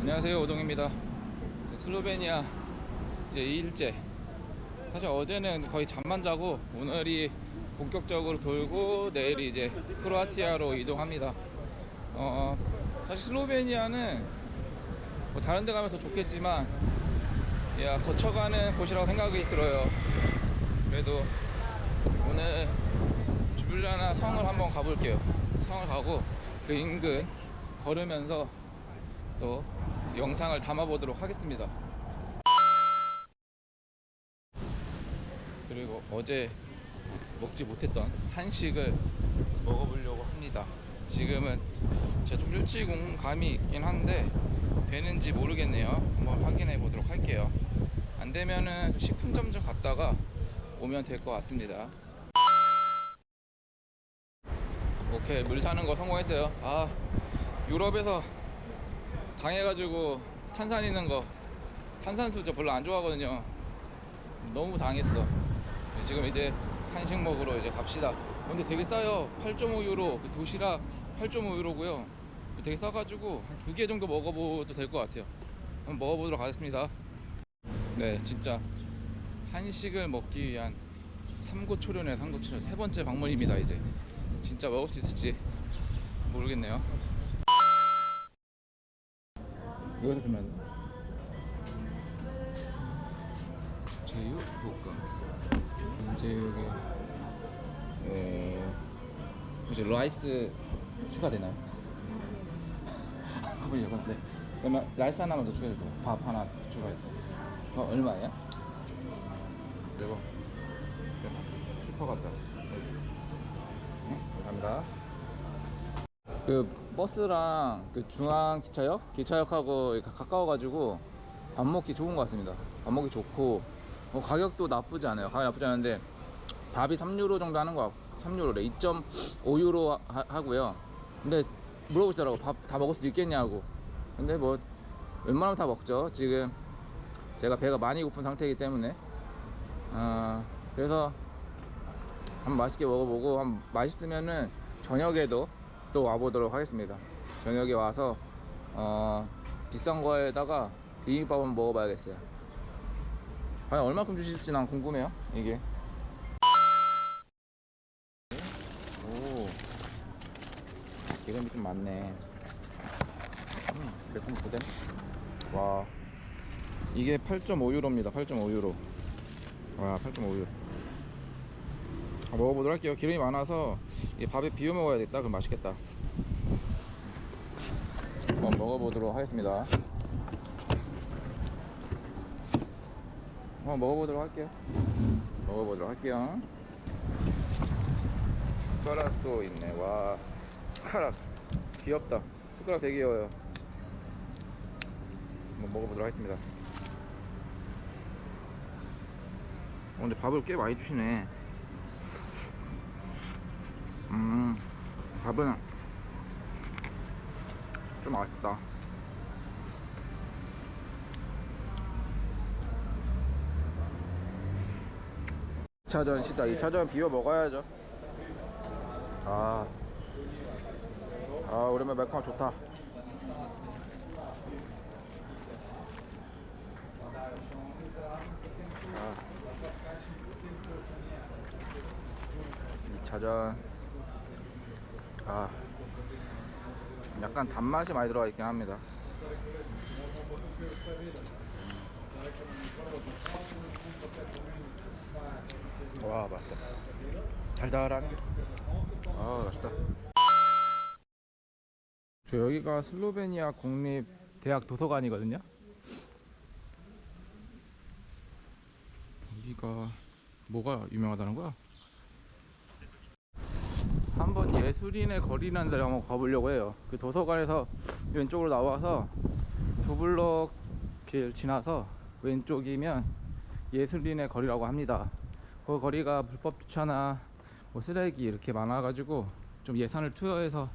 안녕하세요 오동입니다. 슬로베니아 이제 2일째 사실 어제는 거의 잠만 자고 오늘이 본격적으로 돌고 내일이 이제 크로아티아로 이동합니다. 어, 사실 슬로베니아는 뭐 다른 데 가면 더 좋겠지만 야 거쳐가는 곳이라고 생각이 들어요. 그래도 오늘 주블라나 성을 한번 가볼게요. 성을 가고 그 인근 걸으면서 또 영상을 담아보도록 하겠습니다. 그리고 어제 먹지 못했던 한식을 먹어보려고 합니다. 지금은 제가 좀 일찍 온 감이 있긴 한데 되는지 모르겠네요. 한번 확인해 보도록 할게요. 안 되면은 식품점 좀 갔다가 오면 될 것 같습니다. 오케이 물 사는 거 성공했어요. 아 유럽에서 당해가지고 탄산 있는 거 탄산수 저 별로 안 좋아하거든요. 너무 당했어. 지금 이제 한식 먹으러 이제 갑시다. 근데 되게 싸요. 8.5 유로 그 도시락 8.5 유로고요. 되게 싸가지고 한 두 개 정도 먹어봐도 될 것 같아요. 한번 먹어보도록 하겠습니다. 네 진짜 한식을 먹기 위한 삼고초련의 삼고초련 세 번째 방문입니다 이제. 진짜 먹을 수 있을지 모르겠네요 여기서 주면 제육? 볶음 제육에 어 이제 라이스 추가되나요? 그걸 이건데. 그러면 라이스 하나만 더 추가해주세요. 밥 하나 더 추가해주세요. 어 얼마예요? 그리고 슈퍼 갔다. 네, 감사합니다 그 버스랑 그 중앙 기차역 기차역하고 가까워가지고 밥 먹기 좋은 것 같습니다. 밥 먹기 좋고 어, 가격도 나쁘지 않아요. 가격 나쁘지 않은데 밥이 3유로 정도 하는 거 3유로래 2.5유로 하, 하고요. 근데 물어보시더라고 밥 다 먹을 수 있겠냐고. 근데 뭐 웬만하면 다 먹죠. 지금 제가 배가 많이 고픈 상태이기 때문에 어, 그래서 한번 맛있게 먹어보고 한번 맛있으면은 저녁에도 또 와보도록 하겠습니다. 저녁에 와서 어, 비싼 거에다가 비빔밥 한번 먹어봐야겠어요. 과연 얼마큼 주실지 난 궁금해요. 이게. 오, 기름이 좀 많네. 음, 매콤 부대. 와, 이게 8.5유로입니다. 8.5유로. 와, 8.5유로. 먹어보도록 할게요. 기름이 많아서 이 밥에 비벼 먹어야겠다. 그럼 맛있겠다. 한번 먹어보도록 하겠습니다. 한번 먹어보도록 할게요. 먹어보도록 할게요. 숟가락도 있네. 와, 숟가락 귀엽다. 숟가락 되게 귀여워요. 한번 먹어보도록 하겠습니다. 어, 근데 밥을 꽤 많이 주시네. 음, 밥은 좀 아쉽다. 차전 진짜 2차전 비벼 먹어야죠. 아, 아 오랜만에 매콤 좋다. 아, 2차전 아 약간 단맛이 많이 들어가 있긴 합니다. 와 맛있다. 달달한 아 맛있다. 저 여기가 슬로베니아 국립 대학 도서관이거든요? 여기가 뭐가 유명하다는 거야? 한번 예술인의 거리라는 데를 한번 가보려고 해요. 그 도서관에서 왼쪽으로 나와서 두 블록 길 지나서 왼쪽이면 예술인의 거리라고 합니다. 그 거리가 불법 주차나 뭐 쓰레기 이렇게 많아 가지고 좀 예산을 투여해서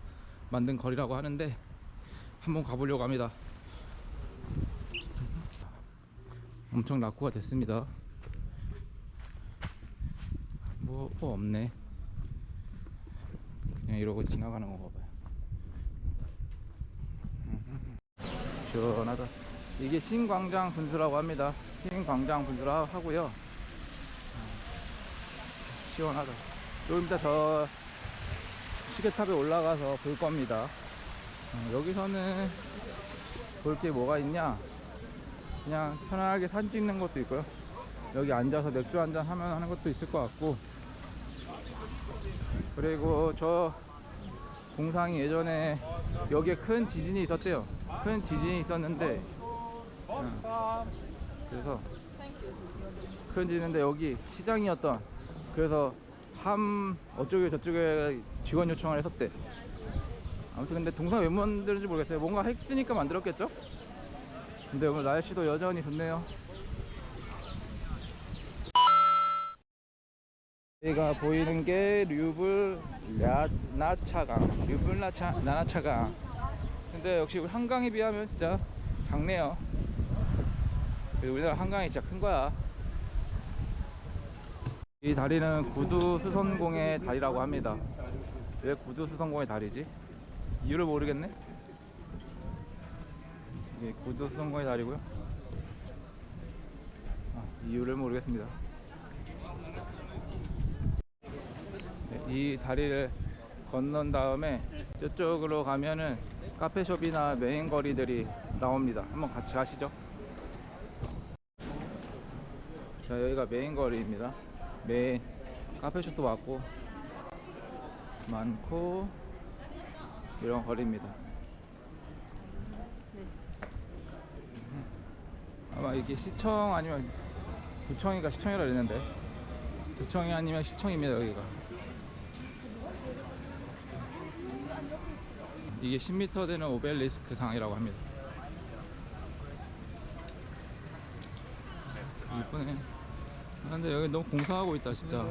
만든 거리라고 하는데 한번 가보려고 합니다. 엄청 낙후가 됐습니다. 뭐, 뭐 없네. 그냥 이러고 지나가는 거 봐봐요. 시원하다. 이게 신광장 분수라고 합니다. 신광장 분수라 하고요. 시원하다. 좀 이따 저 시계탑에 올라가서 볼 겁니다. 어, 여기서는 볼 게 뭐가 있냐? 그냥 편하게 사진 찍는 것도 있고요. 여기 앉아서 맥주 한잔 하면 하는 것도 있을 것 같고. 그리고 저 동상이 예전에 여기에 큰 지진이 있었대요. 큰 지진이 있었는데, 응. 그래서 큰 지진인데 여기 시장이었던 그래서 함 어쩌게 저쪽에 직원 요청을 했었대. 아무튼 근데 동상 왜 만드는지 모르겠어요. 뭔가 했으니까 만들었겠죠? 근데 오늘 날씨도 여전히 좋네요. 여기가 보이는 게 류블 야- 나차강, 류블 나차 나나차강. 근데 역시 한강에 비하면 진짜 작네요. 우리나라 한강이 진짜 큰 거야. 이 다리는 구두 수선공의 다리라고 합니다. 왜 구두 수선공의 다리지? 이유를 모르겠네. 이게 구두 수선공의 다리고요. 아, 이유를 모르겠습니다. 네, 이 다리를 건넌 다음에 저쪽으로 가면은 카페숍이나 메인 거리들이 나옵니다. 한번 같이 가시죠. 자, 여기가 메인 거리입니다. 메인 카페숍도 많고 많고 이런 거리입니다. 아마 이게 시청 아니면 구청이가 시청이라 그랬는데 구청이 아니면 시청입니다 여기가. 이게 10m 되는 오벨리스크 상이라고 합니다. 이쁘네. 아, 근데 여기 너무 공사하고 있다 진짜.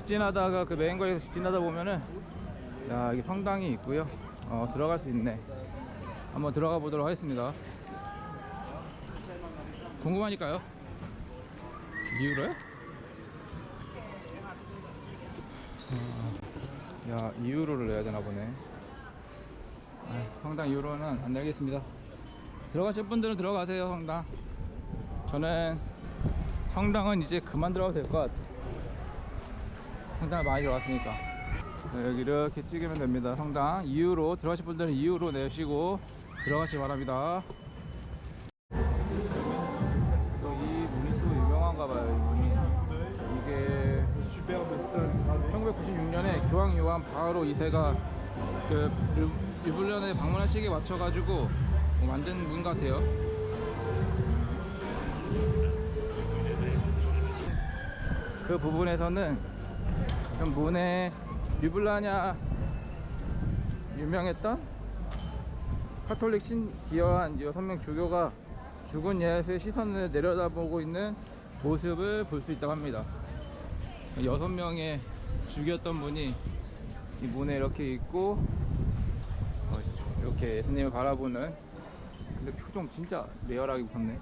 직진하다가 그 메인거리에서 직진하다 보면은 야 이게 성당이 있고요. 어 들어갈 수 있네. 한번 들어가 보도록 하겠습니다. 궁금하니까요. 이유로요? 어, 야, 2유로를 내야 되나 보네. 아, 성당 2유로는 안 내겠습니다. 들어가실 분들은 들어가세요, 성당. 저는 성당은 이제 그만 들어가도 될 것 같아. 성당을 많이 들어갔으니까. 네, 여기 이렇게 찍으면 됩니다. 성당 2유로 들어가실 분들은 2유로 내시고 들어가시 기 바랍니다. 또 이 문이 또 유명한가 봐요, 이 문이. 이게 Superbe stone. 1996년에 교황 요한 바오로 2세가 그 유- 유불련에 방문할 시기에 맞춰가지고 뭐 만든 문 같아요. 그 부분에서는 그 문에 유블라냐? 유명했던 카톨릭 신 기여한 여섯 명 주교가 죽은 예수의 시선을 내려다보고 있는 모습을 볼 수 있다고 합니다. 여섯 명의 죽였던 분이 이 문에 이렇게 있고 어, 이렇게 예수님을 바라보는. 근데 표정 진짜 리얼하게 무섭네.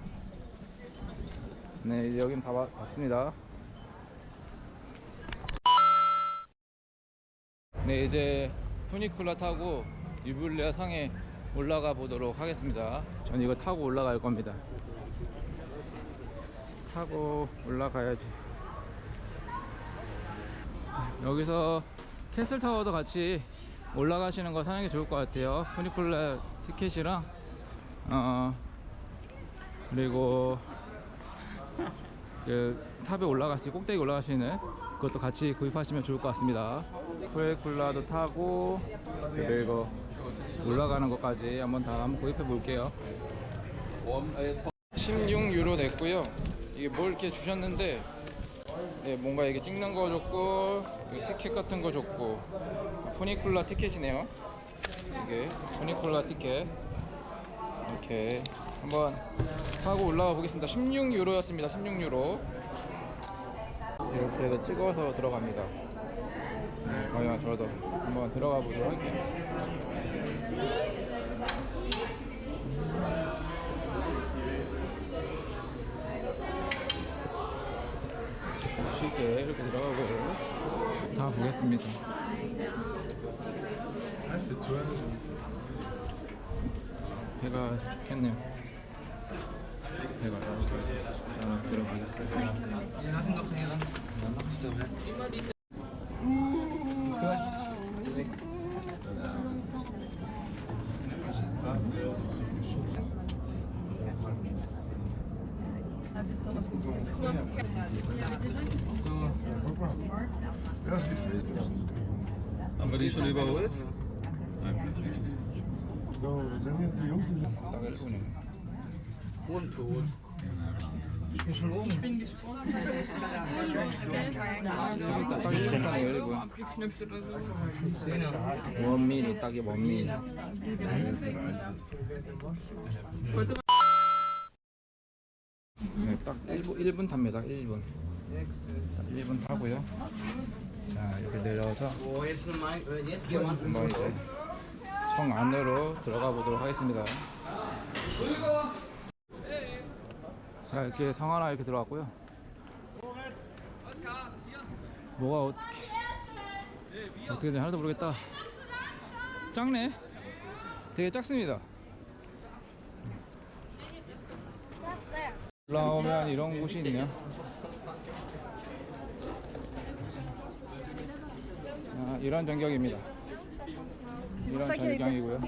네 이제 여긴 다 봤- 봤습니다 네 이제 푸니쿨라 타고 유블레아 상에 올라가 보도록 하겠습니다. 전 이거 타고 올라갈 겁니다. 타고 올라가야지. 여기서 캐슬타워도 같이 올라가시는 거 사는 게 좋을 것 같아요. 푸니쿨라 티켓이랑 어 그리고 그 탑에 올라가시 꼭대기 올라가시는 그것도 같이 구입하시면 좋을 것 같습니다. 푸니쿨라도 타고 그리고 올라가는 것까지 한번 다 한번 구입해 볼게요. 16유로 냈고요. 이게 뭘 이렇게 주셨는데 네, 뭔가 이게 찍는 거 줬고 티켓 같은 거 줬고 푸니쿨라 티켓이네요. 이게 푸니쿨라 티켓 이렇게 한번 타고 올라가 보겠습니다. 16유로였습니다. 16유로 이렇게 해서 찍어서 들어갑니다. 네. 과연 저도 한번 들어가 보도록 할게요. 쉽게 이렇게 들어가고 다 보겠습니다. That's the 12. 배가 좋겠네요. 배가. Aber die schon überholt? So, sind jetzt die Jungs in 딱 1분이네. 여기 딱, 딱 1분 타네요, 1분. abgeknüpft oder so. 원미니, 딱이 원미니. 네, 딱 1분, 1분 탑니다, 1분. 딱 1분 타고요. 자, 이렇게 jemand? 한번 이제 청 안으로 들어가 보도록 하겠습니다. 자 이렇게 성 하나 이렇게 들어갔고요. 뭐가 어떻게 어떻게 되지 하나도 모르겠다. 작네. 되게 작습니다. 올라오면 이런 곳이 있네요. 아, 이런 전경입니다. 이런 전경이고요.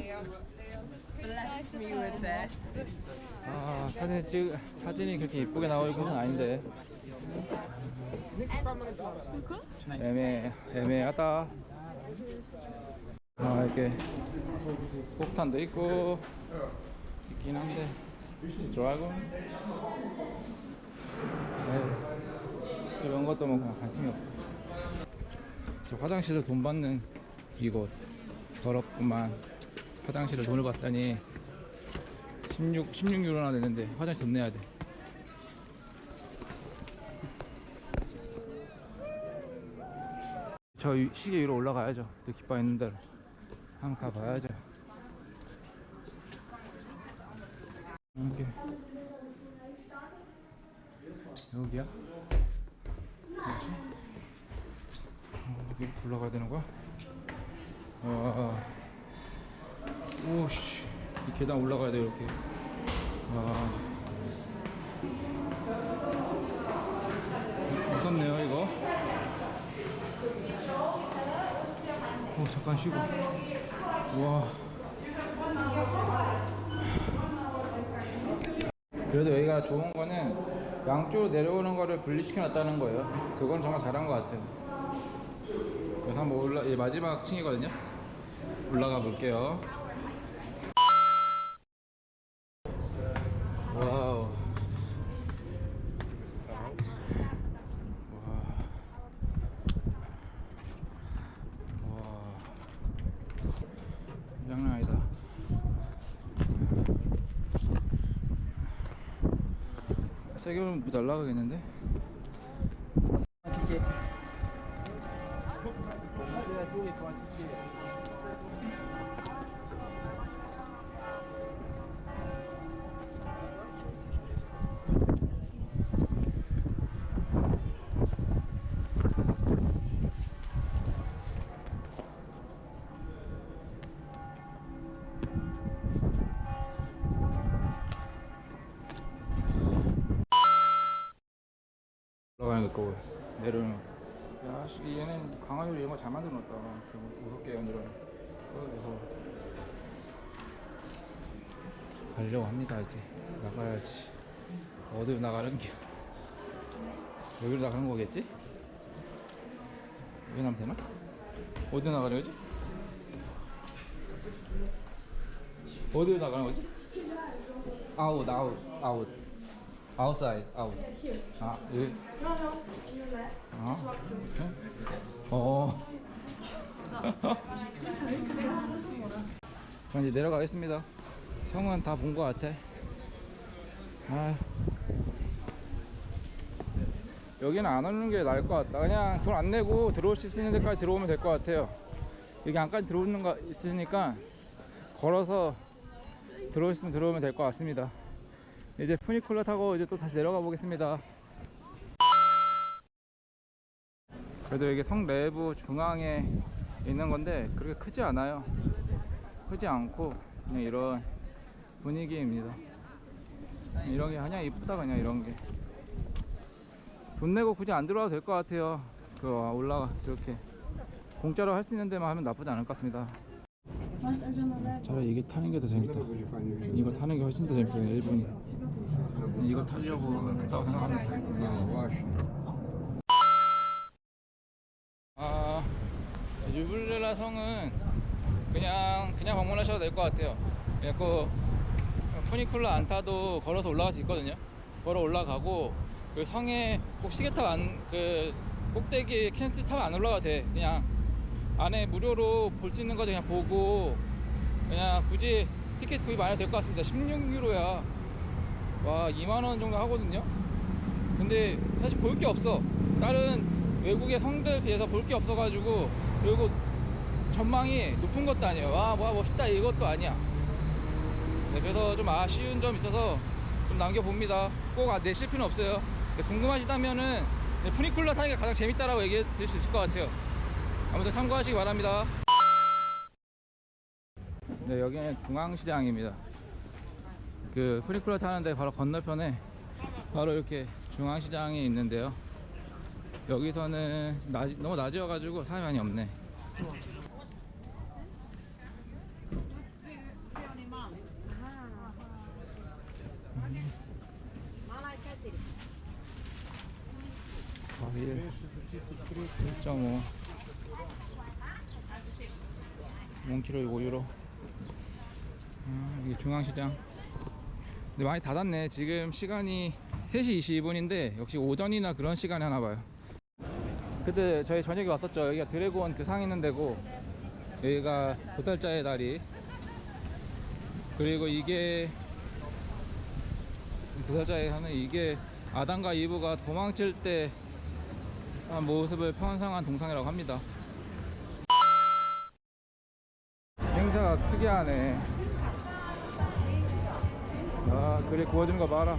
아 사진 찍 사진이 그렇게 이쁘게 나올 것은 아닌데 애매 애매하다. 아 이렇게 폭탄도 있고 있긴 한데 좋아하고 에이, 이런 것도 뭐 관심이 없어. 저 화장실로 돈 받는 이곳 더럽구만. 화장실을 돈을 받다니 16, 16유로나 되는데 화장실 돈 내야 돼. 저 위- 시계 위로 올라가야죠. 또 있는 대로. 한번 가봐야죠. 여기. 여기야? 뭐지? 어, 여기 올라가야 되는 거야? 와. 오씨. 이 계단 올라가야 돼, 이렇게. 와. 무섭네요, 이거. 오, 잠깐 쉬고. 와. 그래도 여기가 좋은 거는 양쪽으로 내려오는 거를 분리시켜 놨다는 거예요. 그건 정말 잘한 것 같아요. 그래서 한번 올라, 이 마지막 층이거든요. 올라가 볼게요. 오면 뭐 날라가겠는데? 있고 내려오는 거. 야, 씨, 얘는 강화요리 이런 거 잘 만들어 놨다. 좀 무섭게 연들어. 그래서 가려고 합니다 이제 나가야지. 어디로 나가는 게? 여기로 나가는 거겠지? 여기 나면 되나? 어디로 나가는 거지? 어디로 나가는 거지? 아웃 아웃 아웃 아웃사이드 아웃 아 여기 아 이렇게? 어전 이제 내려가겠습니다 성은 다 본 것 같아 아 여기는 안 오는 게 나을 것 같다. 그냥 돈 안 내고 들어올 수 있는 데까지 들어오면 될 것 같아요. 여기 안까지 들어오는 거 있으니까 걸어서 들어오시면 들어오면 될 것 같습니다. 이제 푸니쿨러 타고 이제 또 다시 내려가 보겠습니다. 그래도 이게 성 내부 중앙에 있는 건데 그렇게 크지 않아요. 크지 않고 그냥 이런 분위기입니다. 이런 게 그냥 이쁘다 그냥 이런 게. 돈 내고 굳이 안 들어와도 될 것 같아요. 그 올라가 이렇게 공짜로 할 수 있는 데만 하면 나쁘지 않을 것 같습니다. 차라리 이게 타는 게 더 재밌다. 이거 타는 게 훨씬 더 재밌어요. 일본 이. 이거 타려고 갔다고 생각합니다. 아 유블레라 성은 그냥 그냥 방문하셔도 될 것 같아요. 그래고 푸니쿨러 안 타도 걸어서 올라갈 수 있거든요. 걸어 올라가고 그 성에 꼭 시계탑 안그 꼭대기 캔슬 타고 안 올라가도 돼. 그냥 안에 무료로 볼 수 있는 거 그냥 보고 그냥 굳이 티켓 구입 안 해도 될 것 같습니다. 16유로야. 와 2만 원 정도 하거든요. 근데 사실 볼 게 없어. 다른 외국의 성들 비해서 볼 게 없어 가지고 그리고 전망이 높은 것도 아니에요. 와, 와 멋있다 이것도 아니야. 네, 그래서 좀 아쉬운 점 있어서 좀 남겨봅니다. 꼭 아, 내실 필요는 없어요. 네, 궁금하시다면은 네, 푸니쿨러 타는 게 가장 재밌다라고 얘기해 드릴 수 있을 것 같아요. 아무튼 참고하시기 바랍니다. 네, 여기는 중앙시장입니다. 그 푸니쿨러 타는데 바로 건너편에 바로 이렇게 중앙시장이 있는데요. 여기서는 낮, 너무 낮이어가지고 사람이 많이 없네. 과일 1.5 1kg 5유로. 음, 이게 중앙시장 근데 많이 닫았네. 지금 시간이 3시 22분인데 역시 오전이나 그런 시간에 하나 봐요. 그때 저희 저녁에 왔었죠. 여기가 드래곤 그 상 있는 데고 여기가 도살자의 다리. 그리고 이게 도살자의 하는 이게 아담과 이브가 도망칠 때한 모습을 편상한 동상이라고 합니다. 행사가 특이하네 아 그래 구워진 거 봐라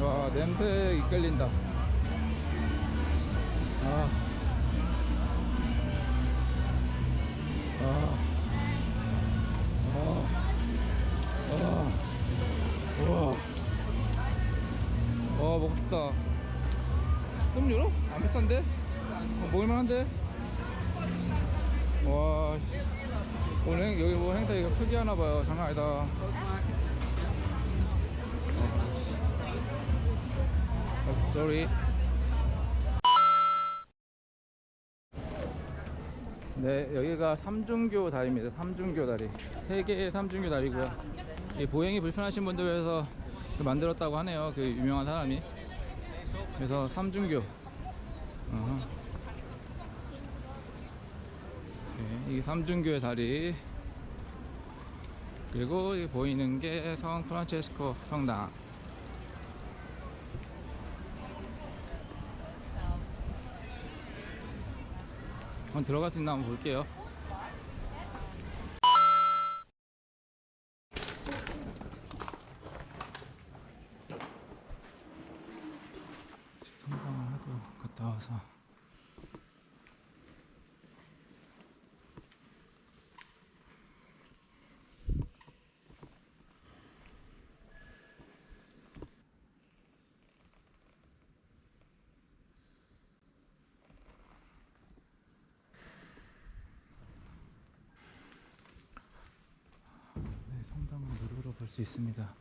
와 냄새 이끌린다 아. 아. 아. 아. 와, 먹고 싶다. 10유로? 안 비싼데? 어, 먹을만한데? 와, 씨. 오늘 행- 여기 뭐 행사 이거 크게 하나봐요. 장난 아니다. Sorry. 네, 여기가 삼중교 다리입니다. 삼중교 다리. 세 개의 삼중교 다리고요. 이 보행이 불편하신 분들 위해서 그 만들었다고 하네요. 그 유명한 사람이. 그래서 삼중교. 네, 이게 삼중교의 다리. 그리고 이 보이는 게 성 프란체스코 성당. 한번 들어갈 수 있나 한번 볼게요. 성당을 하도 갔다 와서 네, 성당을 무료로 볼 수 있습니다.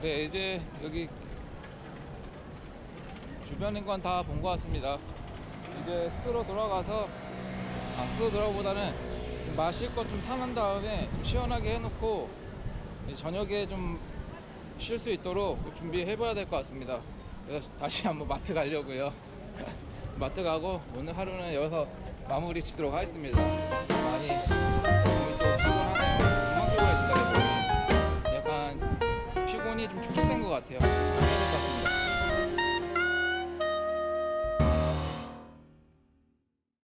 네, 이제 여기 주변인 건 다 본 것 같습니다. 이제 숙소로 돌아가서 아, 숙소 돌아보다는 좀 마실 것 좀 사놓은 다음에 좀 시원하게 해놓고 저녁에 좀 쉴 수 있도록 준비해 봐야 될 것 같습니다. 그래서 다시 한번 마트 가려고요. 마트 가고 오늘 하루는 여기서 마무리 짓도록 하겠습니다. 많이 피곤하네요. 음악 들고 계신다 약간 피곤이 좀 축적된 것 같아요. 것 같습니다.